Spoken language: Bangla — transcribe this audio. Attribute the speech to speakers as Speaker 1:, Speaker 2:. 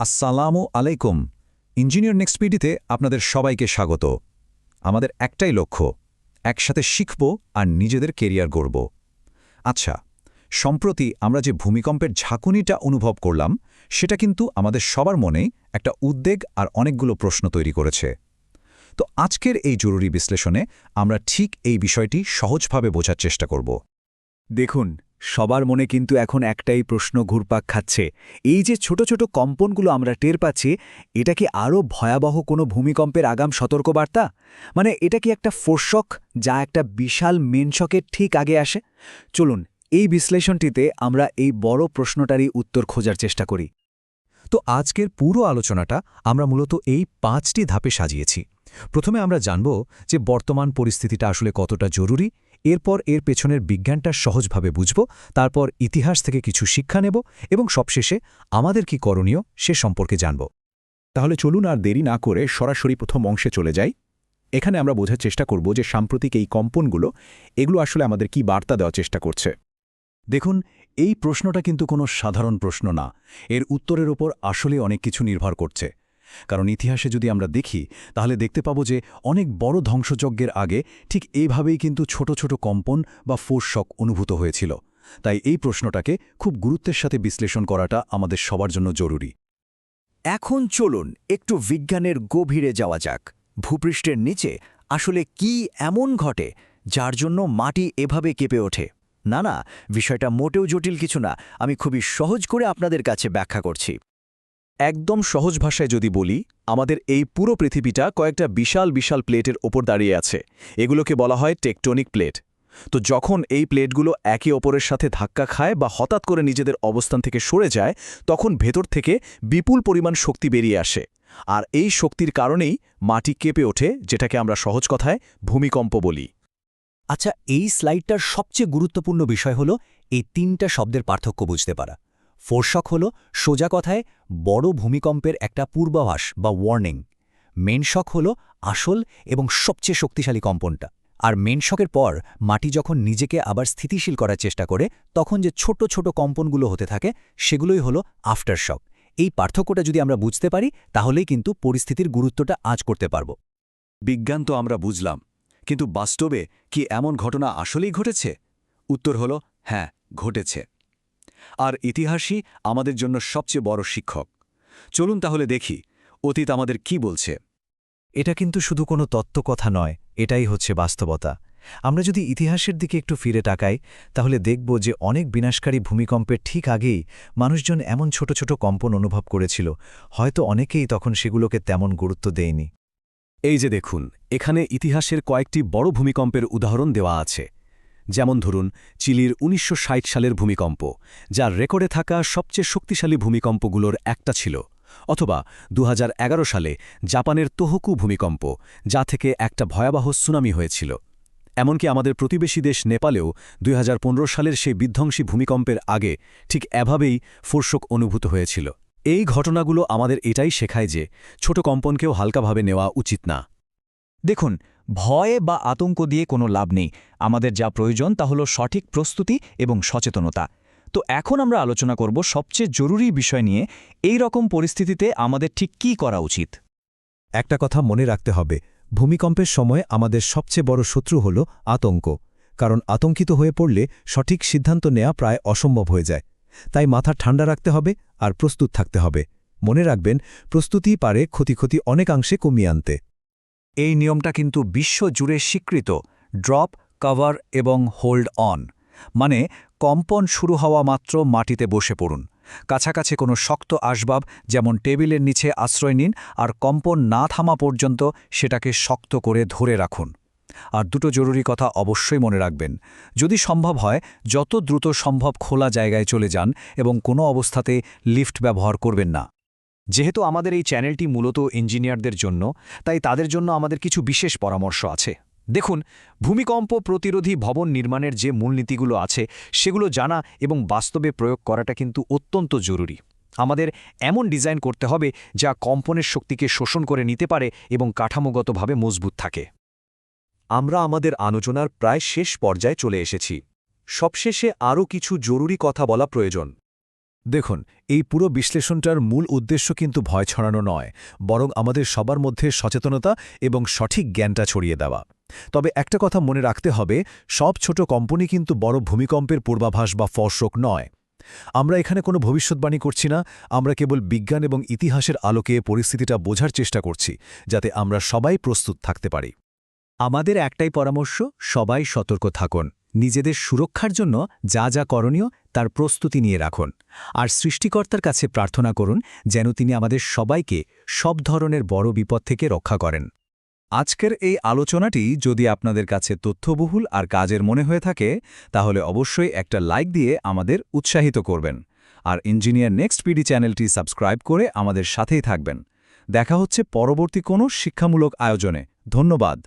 Speaker 1: আসসালামু আলাইকুম। ইঞ্জিনিয়ার নেক্সট পিডিতে আপনাদের সবাইকে স্বাগত। আমাদের একটাই লক্ষ্য, একসাথে শিখব আর নিজেদের কেরিয়ার গড়ব। আচ্ছা সম্প্রতি আমরা যে ভূমিকম্পের ঝাঁকুনিটা অনুভব করলাম, সেটা কিন্তু আমাদের সবার মনেই একটা উদ্বেগ আর অনেকগুলো প্রশ্ন তৈরি করেছে। তো আজকের এই জরুরি বিশ্লেষণে আমরা ঠিক এই বিষয়টি সহজভাবে বোঝার চেষ্টা করব।
Speaker 2: দেখুন সবার মনে কিন্তু এখন একটাই প্রশ্ন ঘুরপাক খাচ্ছে। এই যে ছোট ছোট কম্পনগুলো আমরা টের পাচ্ছি, এটা কি আরও ভয়াবহ কোনো ভূমিকম্পের আগাম সতর্কবার্তা? মানে এটা কি একটা ফোর্শক যা একটা বিশাল মেনশকের ঠিক আগে আসে? চলুন, এই বিশ্লেষণটিতে আমরা এই বড় প্রশ্নটারই উত্তর খোঁজার চেষ্টা করি।
Speaker 1: তো আজকের পুরো আলোচনাটা আমরা মূলত এই পাঁচটি ধাপে সাজিয়েছি। প্রথমে আমরা জানব যে বর্তমান পরিস্থিতিটা আসলে কতটা জরুরি এরপর এর পেছনের বিজ্ঞানটা সহজভাবে বুঝব, তারপর ইতিহাস থেকে কিছু শিক্ষা নেব এবং সবশেষে আমাদের কি করণীয় সে সম্পর্কে জানব।
Speaker 3: তাহলে চলুন আর দেরি না করে সরাসরি প্রথম অংশে চলে যাই। এখানে আমরা বোঝার চেষ্টা করব যে সাম্প্রতিক এই কম্পনগুলো, এগুলো আসলে আমাদের কি বার্তা দেওয়ার চেষ্টা করছে।
Speaker 1: দেখুন, এই প্রশ্নটা কিন্তু কোনো সাধারণ প্রশ্ন না। এর উত্তরের ওপর আসলে অনেক কিছু নির্ভর করছে। কারণ ইতিহাসে যদি আমরা দেখি, তাহলে দেখতে পাবো যে অনেক বড় ধ্বংসযজ্ঞের আগে ঠিক এইভাবেই কিন্তু ছোট ছোট কম্পন বা ফোর্শক অনুভূত হয়েছিল। তাই এই প্রশ্নটাকে খুব গুরুত্বের সাথে বিশ্লেষণ করাটা আমাদের সবার জন্য জরুরি।
Speaker 2: এখন চলুন একটু বিজ্ঞানের গভীরে যাওয়া যাক। ভূপৃষ্ঠের নিচে আসলে কি এমন ঘটে, যার জন্য মাটি এভাবে কেঁপে ওঠে? না না, বিষয়টা মোটেও জটিল কিছু না। আমি খুবই সহজ করে আপনাদের কাছে ব্যাখ্যা করছি।
Speaker 3: একদম সহজ ভাষায় যদি বলি, আমাদের এই পুরো পৃথিবীটা কয়েকটা বিশাল বিশাল প্লেটের ওপর দাঁড়িয়ে আছে। এগুলোকে বলা হয় টেকটনিক প্লেট। তো যখন এই প্লেটগুলো একে অপরের সাথে ধাক্কা খায় বা হঠাৎ করে নিজেদের অবস্থান থেকে সরে যায়, তখন ভেতর থেকে বিপুল পরিমাণ শক্তি বেরিয়ে আসে। আর এই শক্তির কারণেই মাটি কেঁপে ওঠে, যেটাকে আমরা সহজ কথায় ভূমিকম্প বলি।
Speaker 2: আচ্ছা এই স্লাইডটার সবচেয়ে গুরুত্বপূর্ণ বিষয় হল, এই তিনটা শব্দের পার্থক্য বুঝতে পারা। ফোর্শক হল সোজা কথায় বড় ভূমিকম্পের একটা পূর্বাভাস বা ওয়ার্নিং মেনশক হল আসল এবং সবচেয়ে শক্তিশালী কম্পনটা। আর মেনশকের পর মাটি যখন নিজেকে আবার স্থিতিশীল করার চেষ্টা করে, তখন যে ছোট ছোট কম্পনগুলো হতে থাকে, সেগুলোই হল আফটারশক এই পার্থক্যটা যদি আমরা বুঝতে পারি, তাহলেই কিন্তু পরিস্থিতির গুরুত্বটা আজ করতে পারব।
Speaker 4: বিজ্ঞান তো আমরা বুঝলাম, কিন্তু বাস্তবে কি এমন ঘটনা আসলেই ঘটেছে? উত্তর হল হ্যাঁ ঘটেছে। আর ইতিহাসই আমাদের জন্য সবচেয়ে বড় শিক্ষক। চলুন তাহলে দেখি, অতীত আমাদের কি বলছে।
Speaker 1: এটা কিন্তু শুধু কোনো তত্ত্বকথা নয়, এটাই হচ্ছে বাস্তবতা। আমরা যদি ইতিহাসের দিকে একটু ফিরে তাকাই, তাহলে দেখব যে অনেক বিনাশকারী ভূমিকম্পের ঠিক আগেই মানুষজন এমন ছোট ছোট কম্পন অনুভব করেছিল, হয়তো অনেকেই তখন সেগুলোকে তেমন গুরুত্ব দেয়নি।
Speaker 4: এই যে দেখুন, এখানে ইতিহাসের কয়েকটি বড় ভূমিকম্পের উদাহরণ দেওয়া আছে। যেমন ধরুন, চিলির ১৯৬০ সালের ভূমিকম্প যা রেকর্ডে থাকা সবচেয়ে শক্তিশালী ভূমিকম্পগুলোর একটা ছিল, অথবা দু হাজার এগারো সালে জাপানের তোহকু ভূমিকম্প, যা থেকে একটা ভয়াবহ সুনামি হয়েছিল। এমনকি আমাদের প্রতিবেশী দেশ নেপালেও দুই হাজার পনেরো সালের সেই বিধ্বংসী ভূমিকম্পের আগে ঠিক এভাবেই ফোর্শক অনুভূত হয়েছিল। এই ঘটনাগুলো আমাদের এটাই শেখায় যে ছোট কম্পনকেও হালকাভাবে নেওয়া উচিত না।
Speaker 5: দেখুন ভয় বা আতঙ্ক দিয়ে কোনো লাভ নেই। আমাদের যা প্রয়োজন তা হল সঠিক প্রস্তুতি এবং সচেতনতা। তো এখন আমরা আলোচনা করব সবচেয়ে জরুরি বিষয় নিয়ে, এই রকম পরিস্থিতিতে আমাদের ঠিক কী করা উচিত?
Speaker 1: একটা কথা মনে রাখতে হবে, ভূমিকম্পের সময় আমাদের সবচেয়ে বড় শত্রু হল আতঙ্ক। কারণ আতঙ্কিত হয়ে পড়লে সঠিক সিদ্ধান্ত নেওয়া প্রায় অসম্ভব হয়ে যায়। তাই মাথা ঠান্ডা রাখতে হবে আর প্রস্তুত থাকতে হবে। মনে রাখবেন প্রস্তুতিই পারে ক্ষতি ক্ষতি অনেকাংশে কমিয়ে আনতে।
Speaker 5: এই নিয়মটা কিন্তু বিশ্ব জুড়ে স্বীকৃত, ড্রপ, কভার এবং হোল্ড অন। মানে কম্পন শুরু হওয়া মাত্র মাটিতে বসে পড়ুন। কাছাকাছি কোনো শক্ত আসবাব, যেমন টেবিলের নিচে আশ্রয় নিন, আর কম্পন না থামা পর্যন্ত সেটাকে শক্ত করে ধরে রাখুন। আর দুটো জরুরি কথা অবশ্যই মনে রাখবেন। যদি সম্ভব হয়, যত দ্রুত সম্ভব খোলা জায়গায় চলে যান এবং কোনো অবস্থাতে লিফট ব্যবহার করবেন না। যেহেতু আমাদের এই চ্যানেলটি মূলত ইঞ্জিনিয়ারদের জন্য, তাই তাদের জন্য আমাদের কিছু বিশেষ পরামর্শ আছে। দেখুন, ভূমিকম্প প্রতিরোধী ভবন নির্মাণের যে মূলনীতিগুলো আছে, সেগুলো জানা এবং বাস্তবে প্রয়োগ করাটা কিন্তু অত্যন্ত জরুরি। আমাদের এমন ডিজাইন করতে হবে যা কম্পনের শক্তিকে শোষণ করে নিতে পারে এবং কাঠামোগতভাবে মজবুত থাকে।
Speaker 4: আমরা আমাদের আলোচনার প্রায় শেষ পর্যায়ে চলে এসেছি। সবশেষে আরও কিছু জরুরি কথা বলা প্রয়োজন। দেখুন, এই পুরো বিশ্লেষণটার মূল উদ্দেশ্য কিন্তু ভয় ছড়ানো নয়, বরং আমাদের সবার মধ্যে সচেতনতা এবং সঠিক জ্ঞানটা ছড়িয়ে দেওয়া। তবে একটা কথা মনে রাখতে হবে, সব ছোট কোম্পানি কিন্তু বড় ভূমিকম্পের পূর্বাভাস বা ফর্শক নয়। আমরা এখানে কোনো ভবিষ্যৎবাণী করছি না, আমরা কেবল বিজ্ঞান এবং ইতিহাসের আলোকে পরিস্থিতিটা বোঝার চেষ্টা করছি, যাতে আমরা সবাই প্রস্তুত থাকতে পারি।
Speaker 2: আমাদের একটাই পরামর্শ, সবাই সতর্ক থাকুন। নিজেদের সুরক্ষার জন্য যা যা করণীয় তার প্রস্তুতি নিয়ে রাখুন। আর সৃষ্টিকর্তার কাছে প্রার্থনা করুন যেন তিনি আমাদের সবাইকে সব ধরনের বড় বিপদ থেকে রক্ষা করেন।
Speaker 1: আজকের এই আলোচনাটি যদি আপনাদের কাছে তথ্যবহুল আর কাজের মনে হয়ে থাকে, তাহলে অবশ্যই একটা লাইক দিয়ে আমাদের উৎসাহিত করবেন। আর ইঞ্জিনিয়ার নেক্সট পিডি চ্যানেলটি সাবস্ক্রাইব করে আমাদের সাথেই থাকবেন। দেখা হচ্ছে পরবর্তী কোনো শিক্ষামূলক আয়োজনে। ধন্যবাদ।